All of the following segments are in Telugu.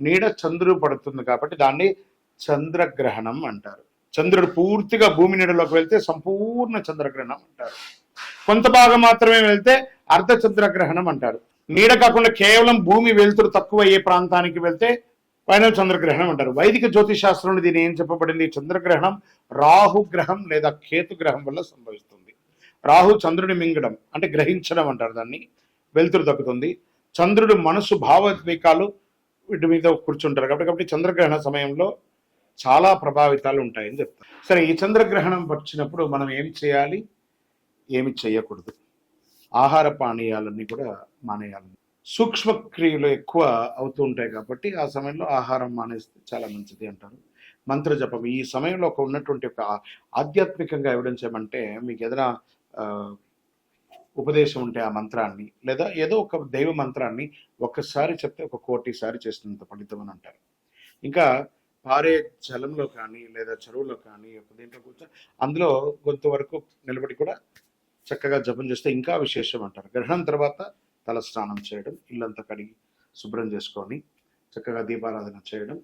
నీడ చంద్రుడు పడుతుంది కాబట్టి దాన్ని చంద్రగ్రహణం అంటారు. చంద్రుడు పూర్తిగా భూమి నీడలోకి వెళ్తే సంపూర్ణ చంద్రగ్రహణం అంటారు. కొంత భాగం మాత్రమే వెళ్తే అర్ధ చంద్రగ్రహణం అంటారు. నీడ కాకుండా కేవలం భూమి వెలుతురు తక్కువ అయ్యే ప్రాంతానికి వెళ్తే పైన చంద్రగ్రహణం అంటారు. వైదిక జ్యోతిష్ శాస్త్రంలో దీని ఏం చెప్పబడింది? చంద్రగ్రహణం రాహుగ్రహం లేదా కేతుగ్రహం వల్ల సంభవిస్తుంది. రాహు చంద్రుని మింగడం అంటే గ్రహించడం అంటారు దాన్ని. వెలుతురు తగ్గుతుంది. చంద్రుడు మనసు భావోద్వేకాలు వీటి మీద కూర్చుంటారు. కాబట్టి కాబట్టి చంద్రగ్రహణ సమయంలో చాలా ప్రభావితాలు ఉంటాయని చెప్తారు. సరే ఈ చంద్రగ్రహణం వచ్చినప్పుడు మనం ఏం చేయాలి? ఏమి చేయకూడదు. ఆహార పానీయాలన్నీ కూడా మానేయాలి. సూక్ష్మ క్రియలు ఎక్కువ అవుతూ ఉంటాయి కాబట్టి ఆ సమయంలో ఆహారం మానేస్తే చాలా మంచిది అంటారు. మంత్ర జపం ఈ సమయంలో ఒక ఉన్నటువంటి ఒక ఆధ్యాత్మికంగా ఎవిడెన్స్ ఏమంటే మీకు ఏదైనా ఉపదేశం ఉంటే ఆ మంత్రాన్ని లేదా ఏదో ఒక దైవ మంత్రాన్ని ఒక్కసారి చెప్తే ఒక కోటిసారి చేస్తున్నంత చేసినంత ఫలితం అని అంటారు. ఇంకా పారే జలంలో కానీ లేదా చెరువులో కానీ ఒక దీంట్లో కూర్చొని అందులో గొంతు వరకు నిలబడి కూడా చక్కగా జపం చేస్తే ఇంకా విశేషం అంటారు. గ్రహణం తర్వాత తల స్నానం చేయడం ఇల్లంతా కడిగి శుభ్రం చేసుకొని చక్కగా దీపారాధన చేయడం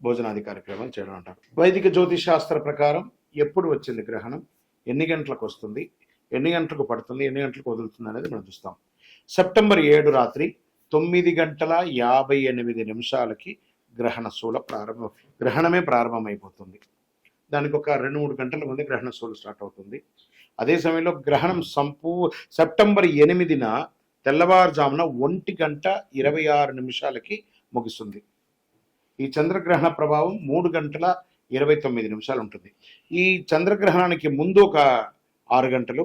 భోజనాది కార్యక్రమాలు చేయడం అంటారు. వైదిక జ్యోతిష్ శాస్త్ర ప్రకారం ఎప్పుడు వచ్చింది గ్రహణం? ఎన్ని గంటలకు వస్తుంది? ఎన్ని గంటలకు పడుతుంది ఎన్ని గంటలకు వదులుతుంది అనేది మనం చూస్తాం. సెప్టెంబర్ ఏడు రాత్రి తొమ్మిది గంటల యాభై ఎనిమిది నిమిషాలకి గ్రహణ శూల ప్రారంభం గ్రహణమే ప్రారంభమైపోతుంది. దానికి ఒక రెండు మూడు గంటల ముందు గ్రహణ శూల స్టార్ట్ అవుతుంది. అదే సమయంలో గ్రహణం సంపూ సెప్టెంబర్ ఎనిమిదిన తెల్లవారుజామున ఒంటి గంట ఇరవై ఆరు నిమిషాలకి ముగుస్తుంది. ఈ చంద్రగ్రహణ ప్రభావం మూడు గంటల ఇరవై తొమ్మిది నిమిషాలు ఉంటుంది. ఈ చంద్రగ్రహణానికి ముందు ఒక ఆరు గంటలు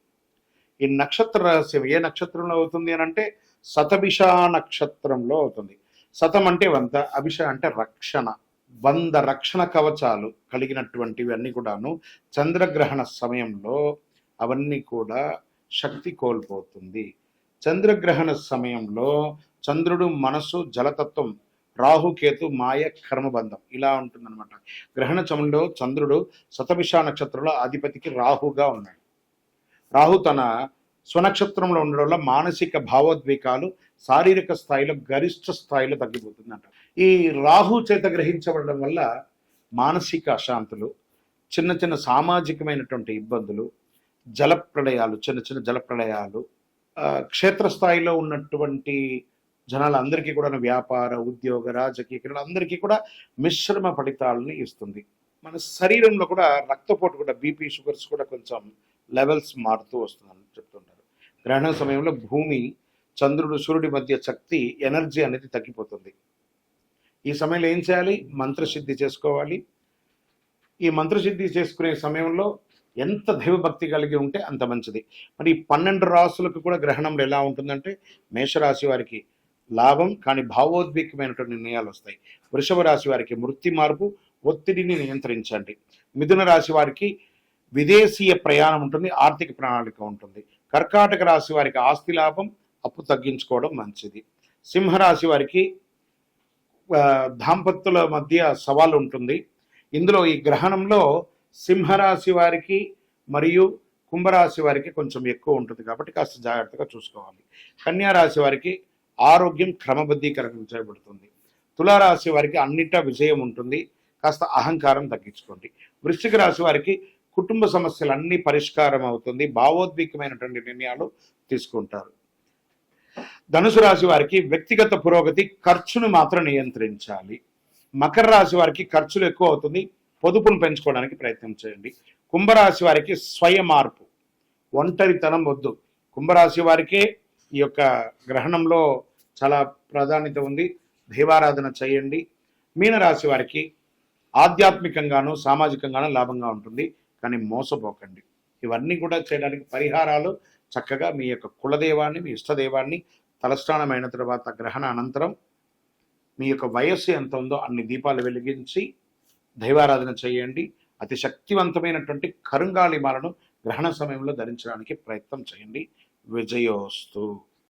ఈ నక్షత్ర రహస్యం ఏ నక్షత్రంలో అవుతుంది అని అంటే శతభిష నక్షత్రంలో అవుతుంది. శతం అంటే వంద అభిష అంటే రక్షణ. వంద రక్షణ కవచాలు కలిగినటువంటివి అన్నీ కూడాను చంద్రగ్రహణ సమయంలో అవన్నీ కూడా శక్తి కోల్పోతుంది. చంద్రగ్రహణ సమయంలో చంద్రుడు మనసు జలతత్వం రాహుకేతు మాయ కర్మబంధం ఇలా ఉంటుందన్నమాట. గ్రహణ సమయంలో చంద్రుడు శతభిష నక్షత్రంలో అధిపతికి రాహుగా ఉన్నాడు. రాహు తన స్వనక్షత్రంలో ఉండడం వల్ల మానసిక భావోద్వేగాలు శారీరక స్థాయిలో గరిష్ట స్థాయిలో తగ్గిపోతుందంట. ఈ రాహు చేత గ్రహించబడడం వల్ల మానసిక అశాంతులు చిన్న చిన్న సామాజికమైనటువంటి ఇబ్బందులు జలప్రళయాలు చిన్న చిన్న జలప్రళయాలు క్షేత్రస్థాయిలో ఉన్నటువంటి జనాలందరికీ కూడా వ్యాపార ఉద్యోగ రాజకీయ క్రీడలు అందరికీ కూడా మిశ్రమ ఫలితాలని ఇస్తుంది. మన శరీరంలో కూడా రక్తపోటు కూడా బీపీ షుగర్స్ కూడా కొంచెం లెవెల్స్ మారుతూ వస్తుందని చెప్తుంటారు. గ్రహణం సమయంలో భూమి చంద్రుడు సూర్యుడి మధ్య శక్తి ఎనర్జీ అనేది తగ్గిపోతుంది. ఈ సమయంలో ఏం చేయాలి? మంత్రసిద్ధి చేసుకోవాలి. ఈ మంత్రసిద్ధి చేసుకునే సమయంలో ఎంత దైవభక్తి కలిగి ఉంటే అంత మంచిది. మరి ఈ పన్నెండు రాసులకు కూడా గ్రహణంలో ఎలా ఉంటుందంటే మేషరాశి వారికి లాభం కానీ భావోద్వేగమైనటువంటి నిర్ణయాలు వస్తాయి. వృషభ రాశి వారికి మృతి మార్పు ఒత్తిడిని నియంత్రించండి. మిథున రాశి వారికి విదేశీయ ప్రయాణం ఉంటుంది ఆర్థిక ప్రణాళిక ఉంటుంది. కర్కాటక రాశి వారికి ఆస్తి లాభం అప్పు తగ్గించుకోవడం మంచిది. సింహరాశి వారికి దాంపత్యుల మధ్య సవాలు ఉంటుంది. ఇందులో ఈ గ్రహణంలో సింహరాశి వారికి మరియు కుంభరాశి వారికి కొంచెం ఎక్కువ ఉంటుంది కాబట్టి కాస్త జాగ్రత్తగా చూసుకోవాలి. కన్యా రాశి వారికి ఆరోగ్యం క్రమబద్ధీకరణ చేయబడుతుంది తులారాశి వారికి అన్నిటా విజయం ఉంటుంది. కాస్త అహంకారం తగ్గించుకోండి. వృశ్చిక రాశి వారికి కుటుంబ సమస్యలు అన్ని పరిష్కారం అవుతుంది భావోద్వేగమైనటువంటి నిర్ణయాలు తీసుకుంటారు. ధనుసు రాశి వారికి వ్యక్తిగత పురోగతి ఖర్చును మాత్రం నియంత్రించాలి. మకర రాశి వారికి ఖర్చులు ఎక్కువ అవుతుంది. పొదుపును పెంచుకోవడానికి ప్రయత్నం చేయండి. కుంభరాశి వారికి స్వయ మార్పు ఒంటరితనం వద్దు. కుంభరాశి వారికే ఈ యొక్క గ్రహణంలో చాలా ప్రాధాన్యత ఉంది. దైవారాధన చేయండి. మీనరాశి వారికి ఆధ్యాత్మికంగాను సామాజికంగాను లాభంగా ఉంటుంది. కానీ మోసపోకండి. ఇవన్నీ కూడా చేయడానికి పరిహారాలు చక్కగా మీ యొక్క కులదేవాన్ని మీ ఇష్టదేవాన్ని తలస్నానమైన తర్వాత గ్రహణ అనంతరం మీ యొక్క వయస్సు ఎంత ఉందో అన్ని దీపాలు వెలిగించి దైవారాధన చేయండి. అతి శక్తివంతమైనటువంటి కరుంగాళిమాలను గ్రహణ సమయంలో ధరించడానికి ప్రయత్నం చేయండి. విజయోస్తు.